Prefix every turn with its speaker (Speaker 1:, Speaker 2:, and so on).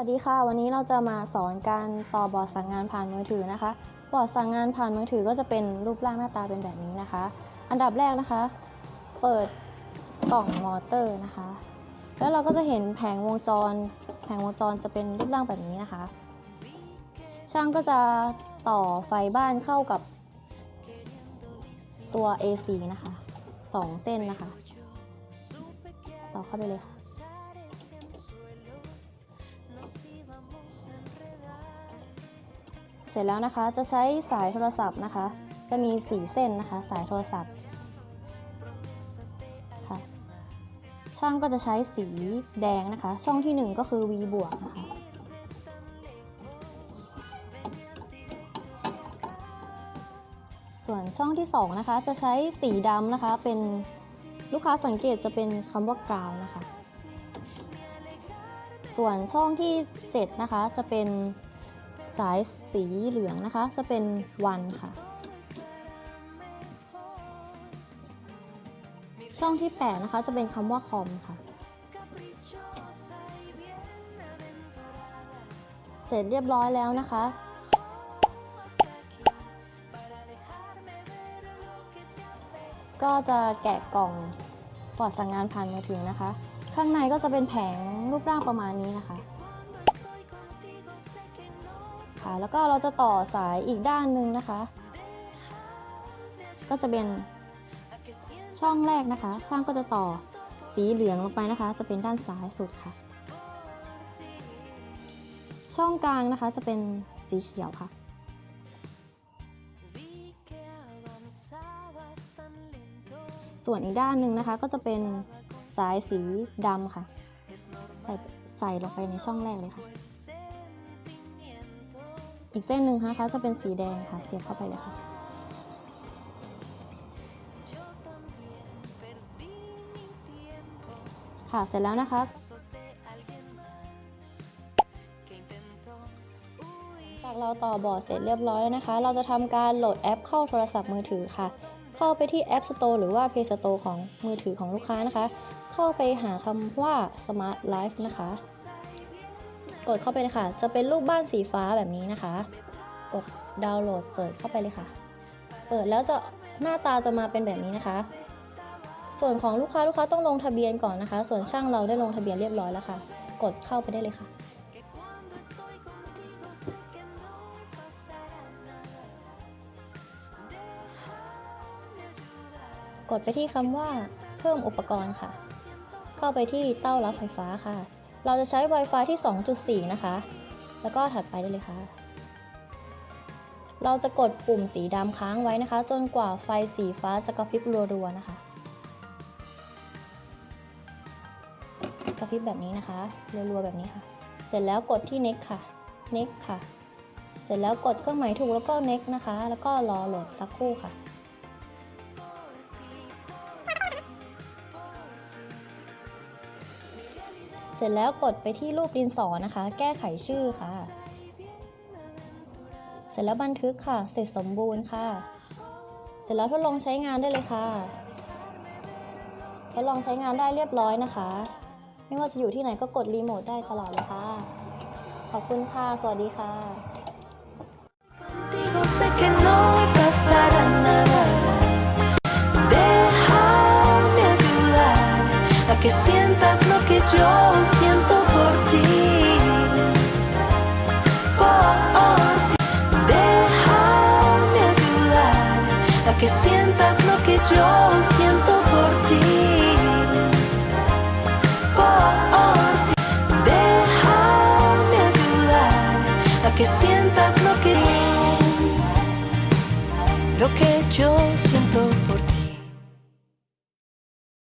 Speaker 1: วัสดีค่ะ วันนี้เราจะมาสอนการต่อบอร์ดสั่งงานผ่านมือถือนะคะ บอร์ดสั่งงานผ่านมือถือก็จะเป็นรูปร่างหน้าตาเป็นแบบนี้นะคะ อันดับแรกนะคะ เปิดกล่องมอเตอร์นะคะ แล้วเราก็จะเห็นแผงวงจร แผงวงจรจะเป็นรูปร่างแบบนี้นะคะ ช่างก็จะต่อไฟบ้านเข้ากับตัว AC นะคะสองเส้นนะคะ ต่อเข้าไปเลยค่ะ ร็จแล้วนะคะจะใช้สายโทรศัพท์นะคะ จะมี4เส้นนะคะ สายโทรศัพท์ค่ะช่างก็จะใช้สีแดงนะคะ ช่องที่ 1 ก็คือ V บวกนะคะส่วนช่องที่ 2 นะคะ จะใช้สีดำนะคะ เป็นลูกค้าสังเกตจะเป็นคำว่ากราวนะคะ ส่วนช่องที่ 7 นะคะ จะเป็น สายสีเหลืองนะคะ จะเป็นวันค่ะ ช่องที่ 8 นะคะ จะเป็นคำว่าคอมค่ะ เสร็จเรียบร้อยแล้วนะคะก็จะแกะกล่องปลอดสั่งงานผ่านมือถือนะคะ ข้างในก็จะเป็นแผงรูปร่างประมาณนี้นะคะ แล้วก็เราจะต่อสายอีกด้านหนึ่งนะคะ ก็จะเป็นช่องแรกนะคะ ช่างก็จะต่อสีเหลืองลงไปนะคะ จะเป็นด้านซ้ายสุดค่ะ ช่องกลางนะคะจะเป็นสีเขียวค่ะ ส่วนอีกด้านหนึ่งนะคะก็จะเป็นสายสีดำค่ะ ใส่ใส่ลงไปในช่องแรกเลยค่ะ อีกเส้นหนึ่งนะคะจะเป็นสีแดงค่ะ เสียบเข้าไปเลยค่ะ ค่ะเสร็จแล้วนะคะจากเราต่อบอร์ดเสร็จเรียบร้อยแล้วนะคะ เราจะทำการโหลดแอปเข้าโทรศัพท์มือถือค่ะ เข้าไปที่ App Store หรือว่า Play Store ของมือถือของลูกค้านะคะ เข้าไปหาคำว่า Smart Life นะคะ กดเข้าไปเลยค่ะ จะเป็นรูปบ้านสีฟ้าแบบนี้นะคะ กดดาวน์โหลดเปิดเข้าไปเลยค่ะ เปิดแล้วจะหน้าตาจะมาเป็นแบบนี้นะคะ ส่วนของลูกค้าลูกค้าต้องลงทะเบียนก่อนนะคะ ส่วนช่างเราได้ลงทะเบียนเรียบร้อยแล้วค่ะ กดเข้าไปได้เลยค่ะกดไปที่คำว่าเพิ่มอุปกรณ์ค่ะ เข้าไปที่เต้ารับไฟฟ้าค่ะ เราจะใช้ Wi-Fi ที่ 2.4 นะคะ แล้วก็ถัดไปได้เลยค่ะ เราจะกดปุ่มสีดำค้างไว้นะคะ จนกว่าไฟสีฟ้าจะกระพริบรัวๆนะคะ กระพริบแบบนี้นะคะรัวๆแบบนี้ค่ะ เสร็จแล้วกดที่ next ค่ะ next ค่ะ เสร็จแล้วกดเครื่องหมายถูกแล้วก็ next นะคะ แล้วก็รอโหลดสักครู่ค่ะ เสร็จแล้วกดไปที่รูปดินสอนะคะ แก้ไขชื่อค่ะ เสร็จแล้วบันทึกค่ะ เสร็จสมบูรณ์ค่ะ เสร็จแล้วทดลองใช้งานได้เลยค่ะ ทดลองใช้งานได้เรียบร้อยนะคะ ไม่ว่าจะอยู่ที่ไหนก็กดรีโมทได้ตลอดเลยค่ะ ขอบคุณค่ะ สวัสดีค่ะ
Speaker 2: Contigo sé que que sientas lo que yo siento por ti. Por ti. Déjame ayudar a que sientas lo que lo que yo siento por